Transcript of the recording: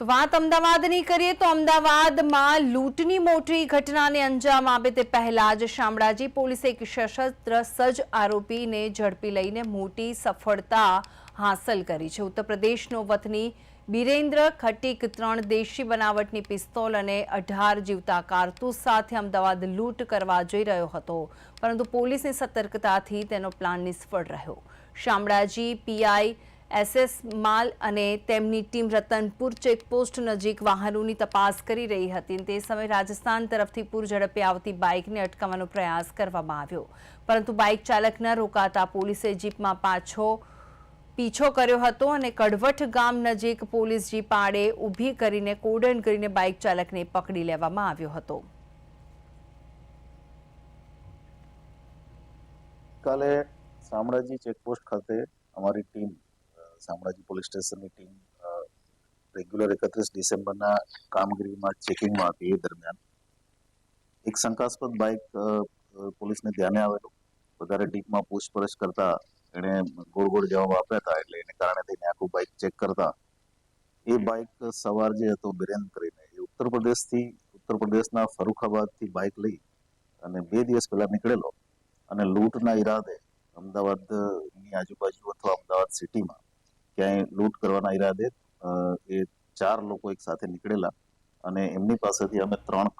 તો વાત અમદાવાદની કરીએ તો અમદાવાદમાં લૂંટની મોટી ઘટનાને અંજામ આપે તે પહેલા જ શામળાજી પોલીસે એક સશસ્ત્ર સજ્જ આરોપીને ઝડપી લઈને મોટી સફળતા હાંસલ કરી છે. ઉત્તર પ્રદેશનો વતની બિરેન્દ્ર ખટીક ત્રણ દેશી બનાવટની પિસ્તોલ અને અઢાર જીવતા કારતૂસ સાથે અમદાવાદ લૂંટ કરવા જઈ રહ્યો હતો. પરંતુ પોલીસની સતર્કતાથી તેનો પ્લાન નિષ્ફળ રહ્યો. શામળાજી પીઆઈ એસએસ માલ અને તેમની ટીમ રતનપુર ચેકપોસ્ટ નજીક વાહનોની તપાસ કરી રહી હતી તે સમયે રાજસ્થાન તરફથી પૂર ઝડપે આવતી બાઇકને અટકાવવાનો પ્રયાસ કરવામાં આવ્યો. પરંતુ બાઇક ચાલક રોકાતા પોલીસે જીપમાં પાછો પીછો કર્યો હતો અને કડવઠ ગામ નજીક પોલીસ જીપ આડે ઊભી કરીને કોડન કરીને બાઇક ચાલકને પકડી લેવામાં આવ્યો હતો. કાલે શામળાજી ચેકપોસ્ટ ખાતે અમારી ટીમ શામળાજી પોલીસ સ્ટેશનની ટીમ રેગ્યુલર એકત્રીસ ડિસેમ્બરના કામગીરીમાં ચેકિંગમાં હતી એ દરમિયાન. એક શંકાસ્પદ બાઇક પોલીસને ધ્યાને આવેલું. વધારે ડીપમાં પૂછપરછ કરતા એણે ગોળ ગોળ જવાબ આપ્યા હતા એટલે એને કારણે થઈને આખું બાઇક ચેક કરતા. એ બાઇક સવાર જે હતો બિરેન કરીને એ ઉત્તર પ્રદેશથી, ઉત્તર પ્રદેશના ફરુખાબાદથી બાઇક લઈ અને બે દિવસ પહેલા નીકળેલો. અને લૂંટના ઈરાદે અમદાવાદની આજુબાજુ અથવા અમદાવાદ સિટીમાં ક્યાંય લૂંટ કરવાના ઈરાદે એ ચાર લોકો એક સાથે નીકળેલા અને એમની પાસેથી અમે ત્રણ